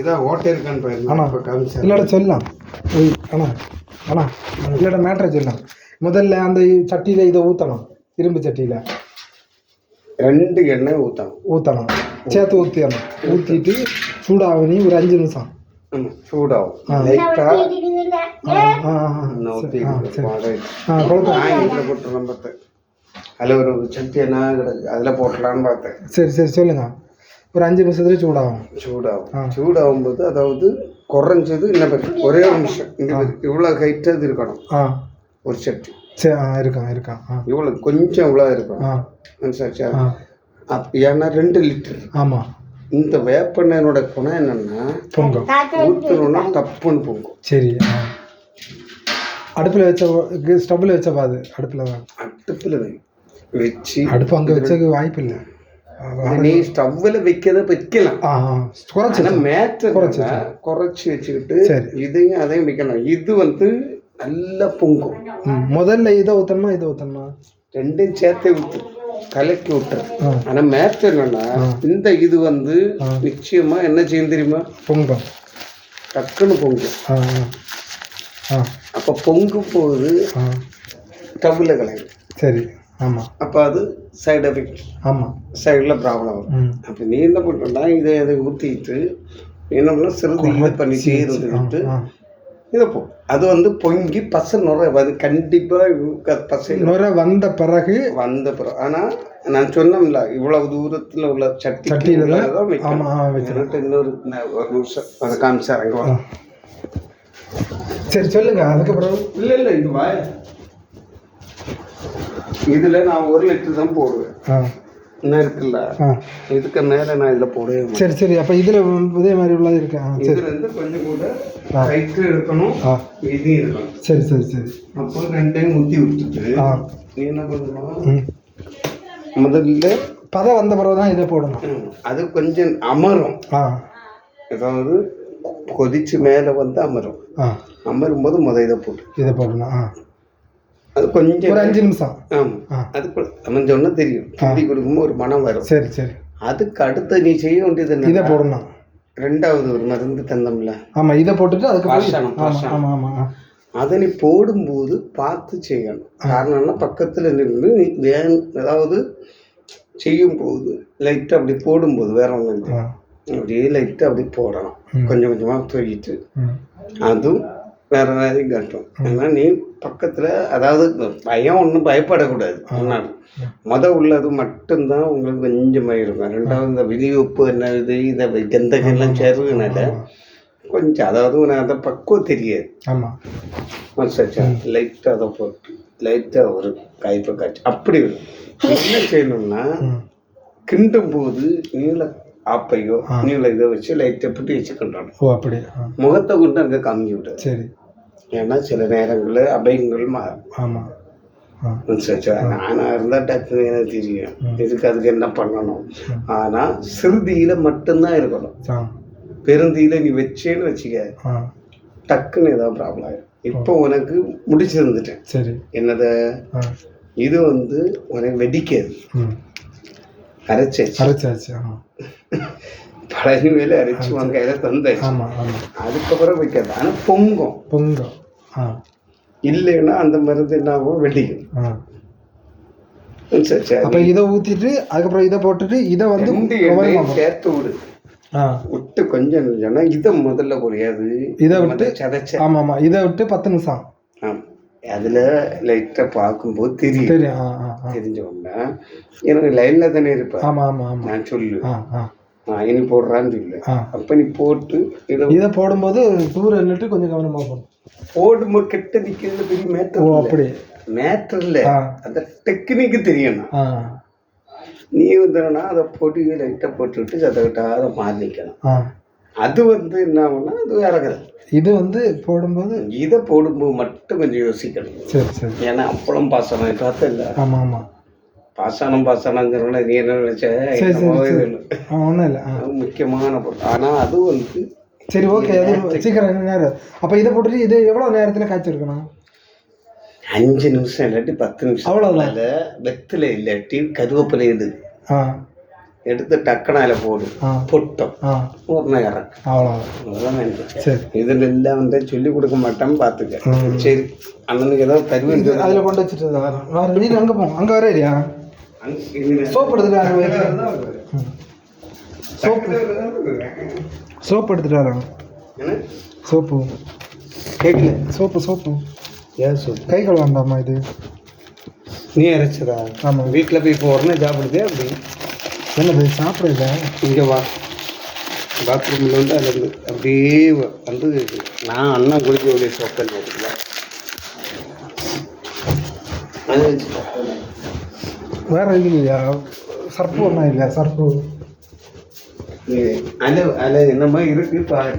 இதான் ஓட்டை இருக்கான்னு பாருங்க. ஆனா. இப்போ காமிச்சேன் இல்லாட சொல்லலாம். ஒய் அண்ணா அண்ணா இல்லாட மேட்ரை சொல்லலாம். முதல்ல அந்த சட்டியில் இதை ஊற்றணும் இரும்பு சட்டியில். ரெண்டு எண்ணெய் ஊற்றணும் ஊற்றணும் சேர்த்து ஊற்றிடணும் ஊற்றிட்டு சூடாகணி ஒரு அஞ்சு நிமிஷம். ஆமாம் சூடாகும். அதில் ஒரு சட்டி என்ன கிடக்கு அதில் போட்டலான்னு பார்த்தேன். சரி சரி சொல்லுங்க. ஒரு அஞ்சு நிமிஷத்துல சூடாகும். சூடாகும். ஆ. சூடாகும் போது அதாவது குறைஞ்சது என்ன பற்றி ஒரே ஒரு நிமிஷம். இங்கே இவ்வளோ ஹைட்டு இது இருக்கணும். ஆ. ஒரு சட்டி. சரி ஆ இருக்கான் இருக்கான் ஆ. இவ்வளோ கொஞ்சம் இவ்வளோ இருக்கணும். ஆ. மனசாச்சா ஆ. அப் ஏன்னா ரெண்டு லிட்டர் ஆமாம் இந்த வேப்பெண்ணெயோட குணம் என்னன்னா பொங்கும். ஊற்றணும்னா டப்புன்னு பொங்கும். சரி அடுப்பில் வச்ச ஸ்டவ்வில் வச்ச பாது அடுப்பில் தான். அடுப்பில் வச்சு அடுப்பு அங்கே வச்சதுக்கு வாய்ப்பு இல்லை நீ ஸ்டவ்வில் வைக்கிறத வைக்கலாம். குறைச்சி ஆனால் மேட்ரு குறைச்சு குறைச்சி வச்சுக்கிட்டு. இதையும் அதையும் வைக்கலாம். இது வந்து நல்லா பொங்கும். முதல்ல இதை ஊற்றணுமா இதை ஊற்றணுமா ரெண்டும் சேர்த்தே ஊற்று கலக்கி விட்டுரு ஆ. ஆனா மேட்ரு என்னன்னா இந்த இது வந்து நிச்சயமா என்ன செய்யும் தெரியுமா? பொங்கும். டக்குன்னு பொங்கும். அப்போ பொங்கும் போது ஸ்டவ்வில் கலங்கும் சரி ஆமாம் அப்போ அது சைடு எஃபெக்ட் ஆமாம் சைடில் ப்ராப்ளம் வரும் அப்போ நீ என்ன பண்ணுறா இதை இதை ஊற்றிட்டு என்ன பண்ணா சிறிது இதை பண்ணிட்டே இருந்துக்கிட்டு இதை போ. அது வந்து பொங்கி பசை நுர அது கண்டிப்பாக பசை நுரை வந்த பிறகு வந்த பிறகு. ஆனால் நான் சொன்னோம்ல இவ்வளவு தூரத்தில் உள்ள சட்டி சட்டியில தான் வைக்கணும். இன்னொரு ஒரு நிமிஷம் அதை காமிச்சாருங்க. சரி சொல்லுங்க அதுக்கப்புறம் இல்லை இல்லை இது வா. இதில் நான் ஒரு லிட்டர் தான் போடுவேன். இன்னும் இருக்குல்ல? இதுக்கு மேலே நான் இதில் போடவே மாட்டேன். சரி சரி. அப்போ இதில் இதே மாதிரி உள்ளது இருக்கு? இதுல இருந்து கொஞ்சம் கூட ரைட்டு இருக்கணும் இதையும் இருக்கணும். சரி சரி சரி. அப்போ ரெண்டையும் ஊற்றி விட்டுட்டு நீ என்ன பண்ணணும் ம். முதல்ல பதம் வந்த பிறகு தான் இதை போடணும். அது கொஞ்சம் அமரும். அதாவது கொதிச்சு மேலே வந்து அமரும். அமரும் போது முத இதை போட்டு இதை போடணும். அது கொஞ்சம் ஒரு அஞ்சு நிமிஷம். ஆமாம். அது அமைஞ்சோன்னா தெரியும். கிண்டி கொடுக்கும்போது ஒரு மனம் வரும். சரி சரி. அதுக்கு அடுத்து நீ செய்ய வேண்டியது இதை போடணும். ரெண்டாவது ஒரு மருந்து தந்தோம்ல. ஆமாம் இதை போட்டுட்டு அதுக்கப்புறம் பாஷாணம், ஆமாம். ஆமாம் நீ போடும்போது பார்த்து செய்யணும். காரணம்னா பக்கத்தில் நின்று நீ வேன் அதாவது செய்யும் போது லைட்டாக அப்படி போடும்போது வேற ஒன்றும் இல்லை. அப்படியே லைட்டாக அப்படி போடணும். கொஞ்சம் கொஞ்சமாக தூக்கிட்டு அதுவும் வேற மாதிரி கட்டும். ஏன்னா நீ பக்கத்தில் அதாவது பயம் ஒன்றும் பயப்படக்கூடாது முன்னாடி. முத உள்ளது மட்டும்தான் உங்களுக்கு கொஞ்சமாக இருக்கும். ரெண்டாவது இந்த விதிவெப்பு என்ன இது இதை கந்தகெல்லாம் சேருதுனால கொஞ்சம் அதாவது உனக்கு அந்த பக்குவம் தெரியாது. ஆமாம் மனசாச்சா லைட்டாக அதை போட்டு லைட்டாக ஒரு காய்ப்பை காய்ச்சி அப்படி. என்ன செய்யணும்னா கிண்டும் போது நீல ஆப்பையோ நீல இதை வச்சு லைட்டை போட்டு வச்சு கிண்டணும் ஓ அப்படி முகத்தை கொண்டு அங்கே காமிக்க விடாது சரி. ஏன்னா சில நேரங்களில் அபயங்கள் மாறும் ஆமாம் நானாக இருந்தால் டக்குன்னு எனக்கு தெரியும். இதுக்கு அதுக்கு என்ன பண்ணணும்? ஆனால் சிறுதியில் மட்டும்தான் இருக்கணும். பெருந்தியில் நீ வச்சேன்னு வச்சுக்க. டக்குன்னு ஏதாவது ப்ராப்ளம் ஆயிடும் இப்போ உனக்கு முடிச்சிருந்துட்டேன். சரி. என்னதை? இது வந்து உனக்கு வெடிக்காது. அரைச்சாச்சு. அரைச்சாச்சு பழனி மேலே அரைச்சி உன் கையில் தந்தாச்சு. அதுக்கப்புறம் வைக்காது. ஆனால் பொங்கும். பொங்கம். இல்லைன்னா அந்த மருந்து என்ன ஆகும் வெடிக்கும் அப்போ இதை ஊற்றிட்டு அதுக்கப்புறம் இதை போட்டுட்டு இதை வந்து. சேர்த்து விடு. விட்டு கொஞ்சம் சொன்னா இதை முதல்ல புரியாது. இதை விட்டு சதைச்ச. ஆமாம் ஆமாம் இதை விட்டு பத்து நிமிஷம். ஆமாம் அதில் லைட்டாக பார்க்கும்போது தெரியும். தெரியும் தெரிஞ்ச உடனே எனக்கு லைனில் தானே இருப்பேன் நான் சொல்லு. இனி போடுறான்னு சொல்லு. அப்போ நீ போட்டு இதை போடும்போது தூரம் நின்றுட்டு கொஞ்சம் கவனமாக போடணும். போடும்போது கெட்ட நிற்கிறது பெரிய மேட்டர் அப்படி. மேட்டர் இல்லை. அந்த டெக்னிக்கு தெரியணும். நீ வந்துடுனா அதை போட்டு லைட்டாக போட்டு விட்டு சத்தக்கிட்டா அதை மாறி நிற்கணும் அது வந்து என்ன ஆகும்னா அது வேற கதை இது வந்து போடும்போது இதை போடும்போது மட்டும் கொஞ்சம் யோசிக்கணும். சரி சரி. ஏன்னா அப்பளம் பாசனம் பார்த்தா இல்லை? ஆமாம் ஆமாம் பாசனம் பாசனங்கிறவன நீ என்ன நினைச்ச? இது. இல்லை. ஒன்றும் இல்லை முக்கியமான பொருள். ஆனால் அது வந்து சரி ஓகே. அது சீக்கிரம் நேரம். அப்போ இதை போட்டுட்டு இது எவ்வளோ நேரத்தில் காய்ச்சிருக்கணும் அஞ்சு நிமிஷம் இல்லாட்டி பத்து நிமிஷம். அவ்வளவுதான். அதில் வெத்தில இல்லாட்டி கருவேப்பிலை இடு ஆ. எடுத்து டக்குனு அதில் போடு ஆ பொட்டம் உடனே இறக்கு அவ்வளோதான் இதில் எல்லாம் வந்து சொல்லி கொடுக்க மாட்டேன்னு பார்த்துக்க சரி அண்ணனுக்கு ஏதோ தருவேன். அதில் கொண்டு வச்சுட்டு வேறு நீ அங்கே போ அங்கே வர இல்லையா சோப் எடுத்துட்டு. சோப்பு சோப்பு எடுத்துட்டு என்ன சோப்பு கேட்கல சோப்பு சோப்பு ஏன் சொல்லு கை கழுவாண்டாமா இது நீ அரைச்சதா ஆமாம் வீட்டில் போய் உடனே சாப்பிடுதே அப்படி என்னது சாப்பிடுங்க இங்கே வா. பாத்ரூமில் வந்து அதில் இருந்து அப்படியே வந்து நான் அண்ணன் குளிக்க வேண்டிய அது வச்சுக்கோ. வேற இது இல்லையா? சர்ப்பு ஒன்றும் இல்லையா? சர்ப்பு? நீ அதில் அதில் என்னமோ இருக்கு பாரு.